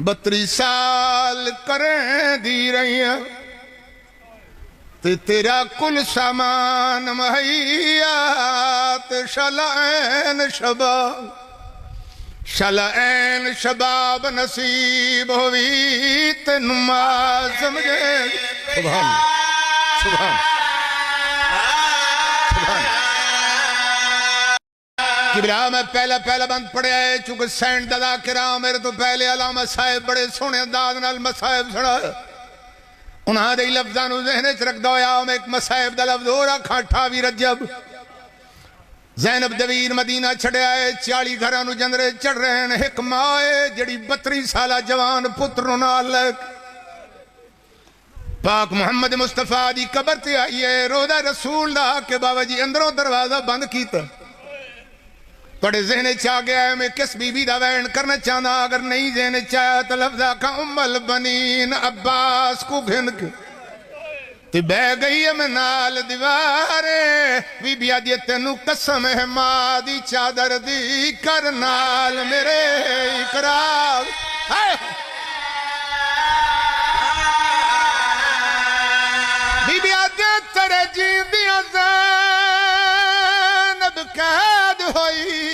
بطری سال کریں دی رہی ہیں۔ تی تیرا کل سامان مہیات شلعین شباب۔ شلعین شباب نصیب ہوئی تے نماز سمجھے سبحان سبحان قبلہ میں پہلا پہلا بند پڑے آئے، چونکہ سینٹ دادا کرام میرے تو پہلے علامہ صاحب بڑے سونے انداز نال مصاحب سڑا۔ انہاں دے لفظاں نو ذہنے چ رکھ میں ایک مصاحب دا لفظ ہو رکھا اٹھاوی رجب۔ زینب دویر مدینہ چھڑے آئے چالی گھرانو جندرے چڑھ رہے ہیں، ایک آئے جڑی بتری سالہ جوان پتر نالک پاک محمد مصطفیٰ دی قبر تے آئیے روزہ رسول دا، کہ بابا جی اندروں دروازہ بند کیتا۔ تھوڑے ذہن چاہ گیا ہے میں کس بی بی دا وین کرنا چاہنا اگر نہیں ذہن چاہیا تو لفظہ کا ام البنین عباس کو گھن کے تی بہ گئی ہے میں نال دیوارے بی بی آدھی تینو قسم ہے ماں چادر دی کر نال میرے اقرار ہائے بی بی آدھی تیرے جیب دی قید ہوئی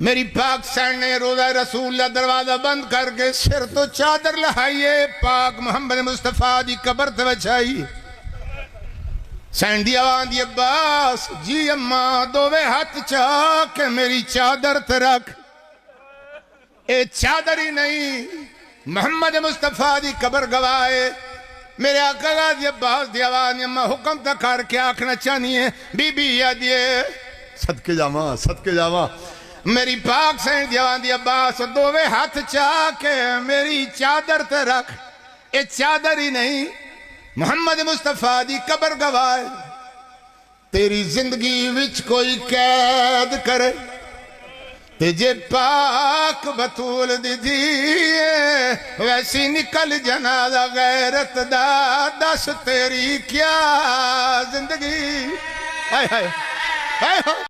میری پاک سین نے روزہ رسول اللہ دروازہ بند کر کے سر تو چادر لہائیے، پاک محمد مصطفیٰ دی قبر تو بچائی سین دی آوان دی عباس جی اماں دوے ہاتھ چاہ میری چادر ترک اے چادر ہی نہیں، محمد مصطفیٰ دی قبر گوائے میرے آقا غازی عباس دی آوان دی اممہ حکم تکار کے آکھنا چاہنی ہے، بی بی یا دیے صدق جامعہ صدق جامعہ ਮੇਰੀ ਪਾਕ ਸੈਣ ਜਵਾਨ ਦੀ ਅਬਾਸ, ਦੋਵੇਂ ਹੱਥ ਚਾ ਕੇ ਮੇਰੀ ਚਾਦਰ ਤੇ ਰੱਖ। ਇਹ ਚਾਦਰ ਹੀ ਨਹੀਂ, ਮੁਹੰਮਦ ਮੁਸਤਫਾ ਦੀ ਕਬਰ ਗਵਾਏ। ਤੇਰੀ ਜ਼ਿੰਦਗੀ ਵਿੱਚ ਕੋਈ ਕੈਦ ਕਰੇ। ਤੇ ਜੇ ਪਾਕ ਬਤੂਲ ਦੀ ਧੀਏ, ਵੈਸੀ ਨਿਕਲ ਜਨਾਜ਼ਾ ਗੈਰਤ ਦਾ, ਦੱਸ ਤੇਰੀ ਕੀ ਜ਼ਿੰਦਗੀ? ਹਾਏ ਹਾਏ ਹਾਏ।